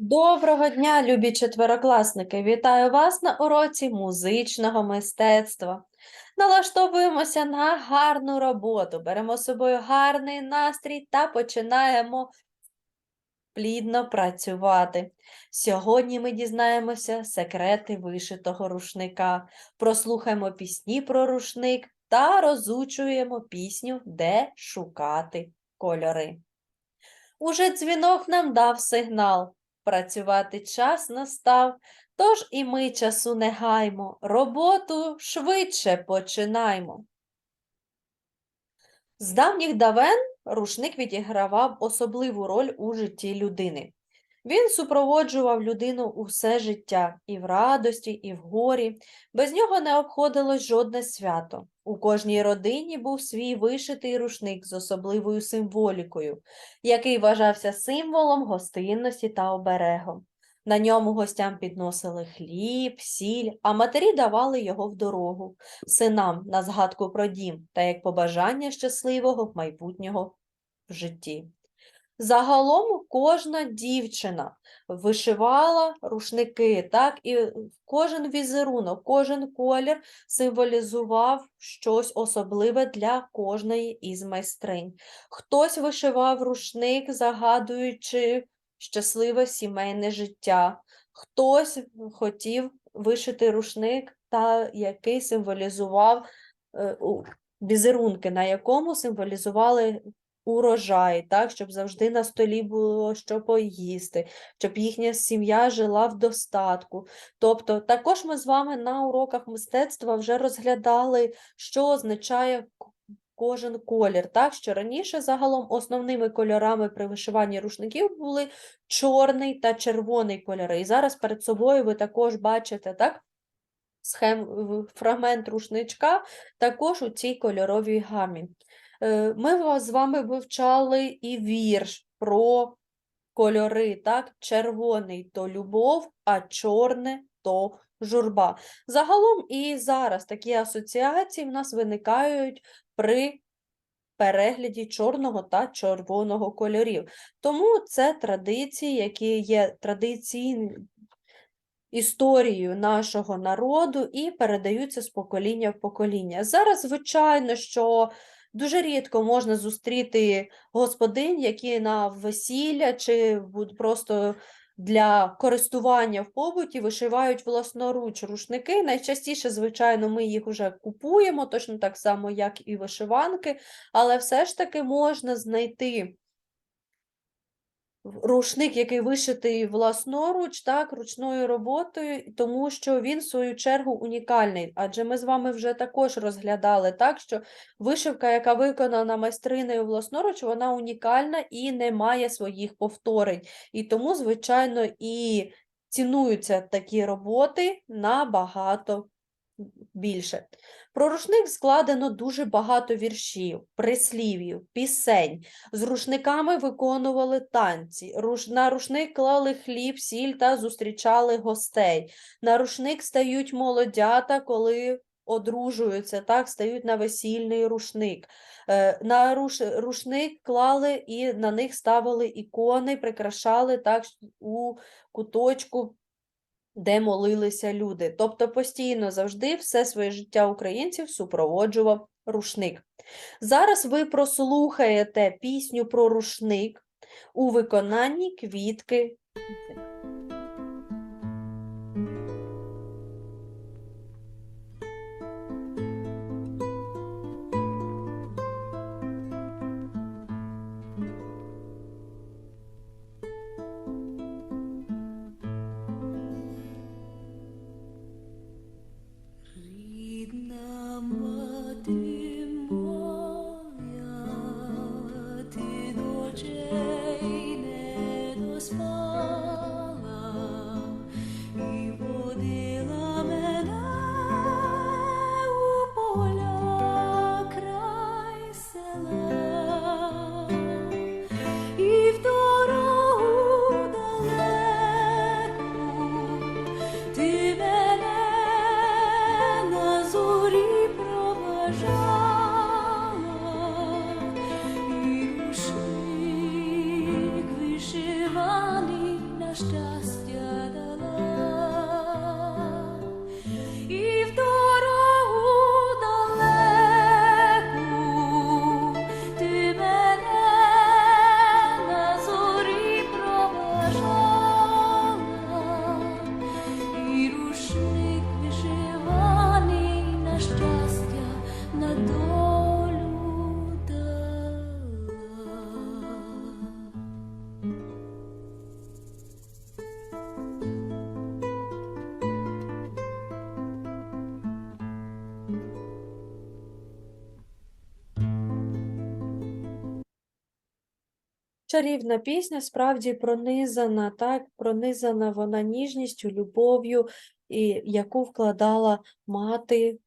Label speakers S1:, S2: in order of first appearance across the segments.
S1: Доброго дня, любі четверокласники! Вітаю вас на уроці музичного мистецтва. Налаштовуємося на гарну роботу, беремо з собою гарний настрій та починаємо плідно працювати. Сьогодні ми дізнаємося секрети вишитого рушника, прослухаємо пісні про рушник та розучуємо пісню, де шукати кольори. Уже дзвінок нам дав сигнал. Працювати час настав, тож і ми часу не гаймо, роботу швидше починаймо. З давніх давен рушник відігравав особливу роль у житті людини. Він супроводжував людину усе життя і в радості, і в горі. Без нього не обходилось жодне свято. У кожній родині був свій вишитий рушник з особливою символікою, який вважався символом гостинності та оберегом. На ньому гостям підносили хліб, сіль, а матері давали його в дорогу, синам на згадку про дім та як побажання щасливого майбутнього в житті. Загалом кожна дівчина вишивала рушники, так, і кожен візерунок, кожен колір символізував щось особливе для кожної із майстринь. Хтось вишивав рушник, загадуючи щасливе сімейне життя, хтось хотів вишити рушник, та який символізував е, візерунки, на якому символізували урожай, так, щоб завжди на столі було що поїсти, щоб їхня сім'я жила в достатку. Тобто, також ми з вами на уроках мистецтва вже розглядали, що означає кожен колір. Так, що раніше загалом основними кольорами при вишиванні рушників були чорний та червоний кольори. І зараз перед собою ви також бачите, так? Схем, фрагмент рушничка також у цій кольоровій гамі. Е, Ми з вами вивчали і вірш про кольори, так? Червоний то любов, а чорне то журба. Загалом і зараз такі асоціації в нас виникають при перегляді чорного та червоного кольорів. Тому це традиції, які є традиційними історією нашого народу і передаються з покоління в покоління. Зараз, звичайно, що дуже рідко можна зустріти господинь, які на весілля чи просто для користування в побуті вишивають власноруч рушники. Найчастіше, звичайно, ми їх вже купуємо, точно так само, як і вишиванки, але все ж таки можна знайти рушник, який вишитий власноруч, так, ручною роботою, тому що він, в свою чергу, унікальний. Адже ми з вами вже також розглядали так, що вишивка, яка виконана майстриною власноруч, вона унікальна і не має своїх повторень. І тому, звичайно, і цінуються такі роботи набагато більше. Про рушник складено дуже багато віршів, прислів'їв, пісень. З рушниками виконували танці. На рушник клали хліб, сіль та зустрічали гостей. На рушник стають молодята, коли одружуються, так, стають на весільний рушник. Е, На руш... рушник клали і на них ставили ікони, прикрашали так у куточку де молилися люди. Тобто постійно завжди все своє життя українців супроводжував рушник. Зараз ви прослухаєте пісню про рушник у виконанні квітки.
S2: Чарівна пісня справді пронизана, так, пронизана вона ніжністю, любов'ю, і яку вкладала мати,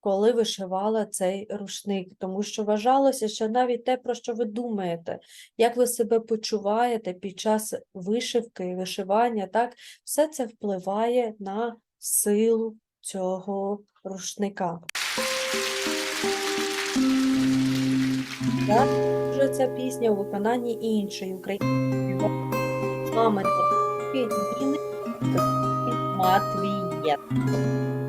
S2: коли вишивала цей рушник. Тому що вважалося, що навіть те, про що ви думаєте, як ви себе почуваєте під час вишивки, вишивання, так, все це впливає на силу цього рушника. Так, ця пісня у виконанні іншої української мами Ніни Матвієнко.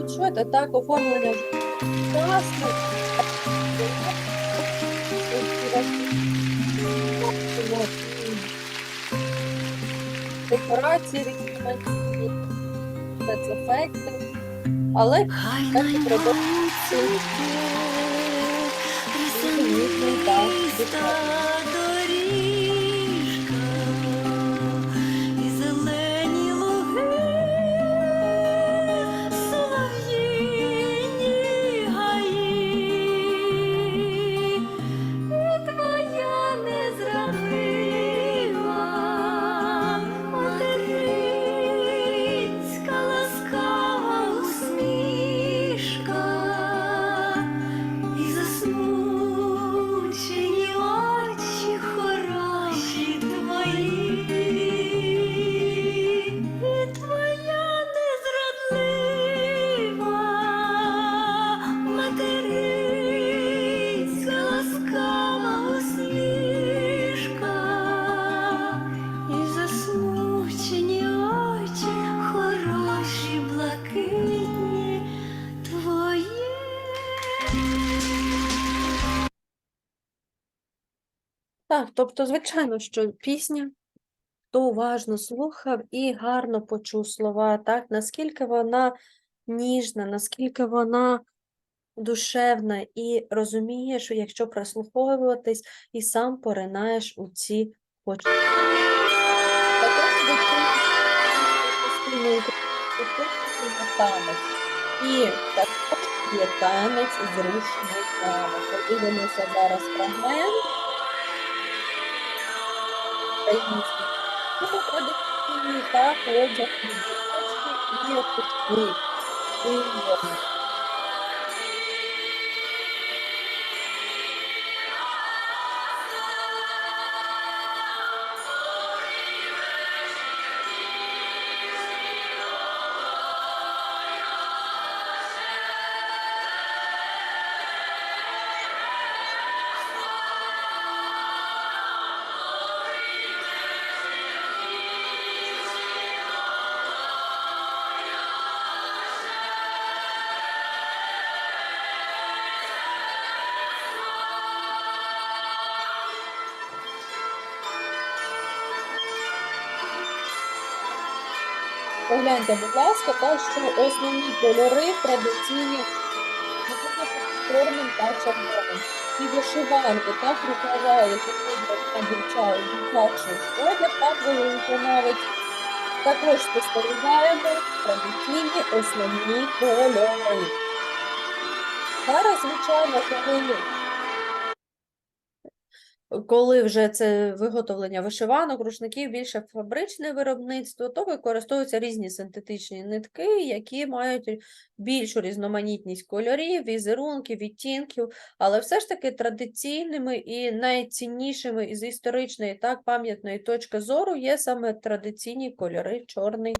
S2: Чуєте, так, оформлення класне. Декорації різноманітні, спецефекти. Але
S1: Хай
S2: Так, різноманітний та Так, тобто, звичайно, що пісня, хто уважно слухав і гарно почув слова, так, наскільки вона ніжна, наскільки вона душевна, і розумієш, що якщо прислуховуватись, і сам поринаєш у ці почуття. І також є танець з рушниками. Подивимося зараз фрагмент український. Тому традиційні та одяг і кутки. Погляньте, будь ласка, так, що основні кольори традиційні чорним та червоним. І вишиванки, так, рукава, які ходять на дівчачий одяг, так, виконавець. Також спостерігаємо традиційні основні кольори. Зараз, звичайно, коли
S1: коли вже це виготовлення вишиванок, рушників більше фабричне виробництво, то використовуються різні синтетичні нитки, які мають більшу різноманітність кольорів, візерунків, відтінків, але все ж таки традиційними і найціннішими із історичної так пам'ятної точки зору є саме традиційні кольори чорний.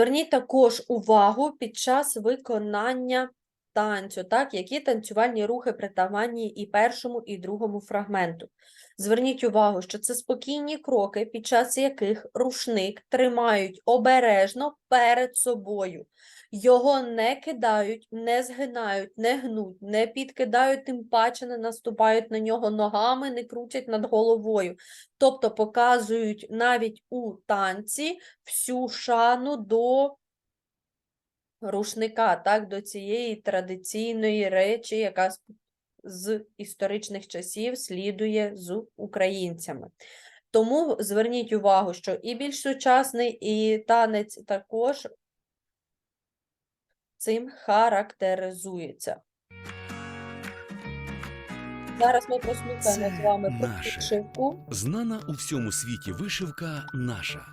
S1: Зверніть також увагу під час виконання танцю, так, які танцювальні рухи притаманні і першому, і другому фрагменту. Зверніть увагу, що це спокійні кроки, під час яких рушник тримають обережно перед собою. Його не кидають, не згинають, не гнуть, не підкидають, тим паче не наступають на нього ногами, не крутять над головою. Тобто показують навіть у танці всю шану до рушника, так, до цієї традиційної речі, яка з- історичних часів слідує з українцями. Тому зверніть увагу, що і більш сучасний, і танець також цим характеризується. Зараз ми прослухаємо з вами про підшивку.
S3: Знана у всьому світі вишивка наша.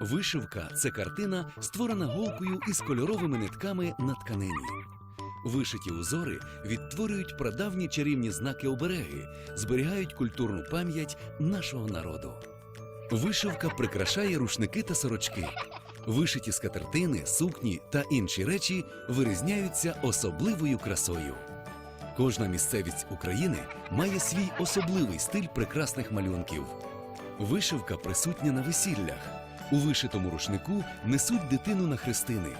S3: Вишивка це картина, створена голкою із кольоровими нитками на тканині. Вишиті узори відтворюють прадавні чарівні знаки обереги, зберігають культурну пам'ять нашого народу. Вишивка прикрашає рушники та сорочки. Вишиті скатертини, сукні та інші речі вирізняються особливою красою. Кожна місцевість України має свій особливий стиль прекрасних малюнків. Вишивка присутня на весіллях. У вишитому рушнику несуть дитину на хрестини.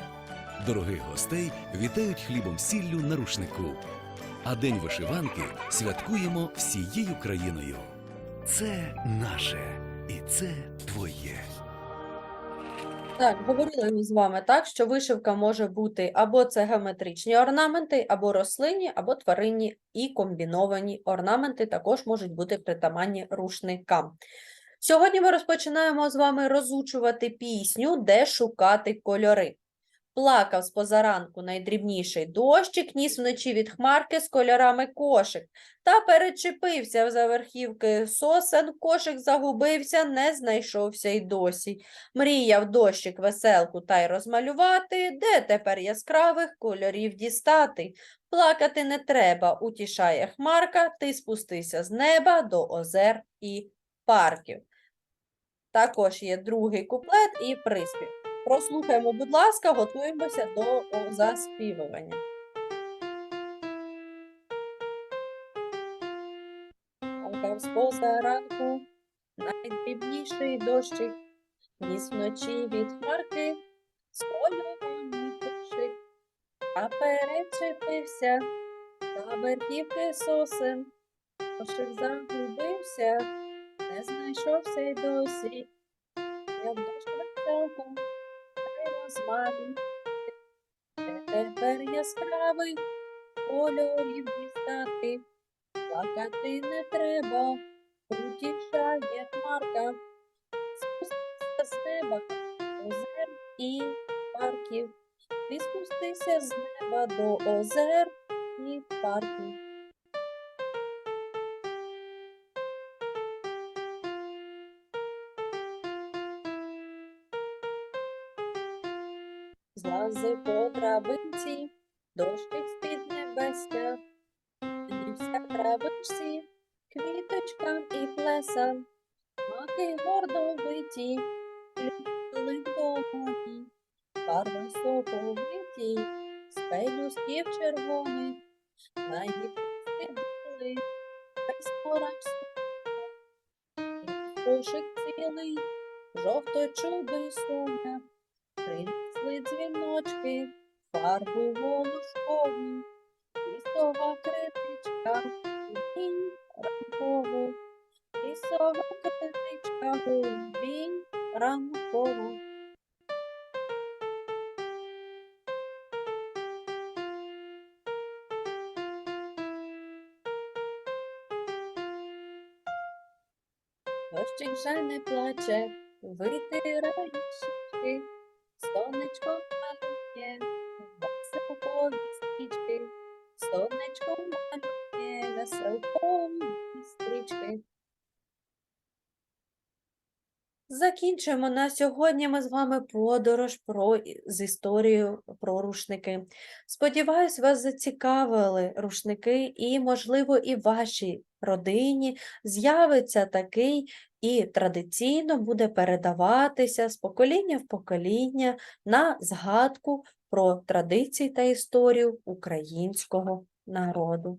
S3: Дорогих гостей вітають хлібом сіллю на рушнику. А День вишиванки святкуємо всією країною. Це наше і це твоє.
S1: Так, говорили ми з вами так, що вишивка може бути або це геометричні орнаменти, або рослинні, або тваринні і комбіновані орнаменти також можуть бути притаманні рушникам. Сьогодні ми розпочинаємо з вами розучувати пісню, де шукати кольори. Плакав з позаранку найдрібніший дощик, ніс вночі від хмарки з кольорами кошик. Та перечепився за верхівки сосен, кошик загубився, не знайшовся й досі. Мріяв дощик веселку та й розмалювати, де тепер яскравих кольорів дістати. Плакати не треба, утішає хмарка, ти спустися з неба до озер і парків. Також є другий куплет і приспів. Прослухаємо, будь ласка, готуємося до заспівування. З позаранку найдрібніший дощик, ніс вночі від хмарки, з кошик, а перечепився та верхівки сосен, кошик загубився, не знайшовся й досі. Я в дощ розмалюю, де тепер яскравих кольорів дістати. Плакати не треба, утішає хмарка, спустися з неба, озер і парків. Ти спустися з неба до озер і парків. Лази по драбинці, дощик з-під небестя, Нівся травичці, квіточкам і плесам, маки гордо биті, любили вдогоні, барви соковиті, з пелюстків червоних, на їх сиділи, весь пораж кошик цілий, жовто чуби соня, принесли дзвіночки, фарбу волошкову, лісова критичка, губінь ранкову, лісова критичка, губінь ранкову. Дощик вже не плаче, витирає щічки, сонечко малює, веселкові стрічки, сонечко малює, веселкові стрічки. Закінчуємо на сьогодні ми з вами подорож про, з історією про рушники. Сподіваюсь, вас зацікавили рушники і, можливо, і в вашій родині з'явиться такий і традиційно буде передаватися з покоління в покоління на згадку про традиції та історію українського народу.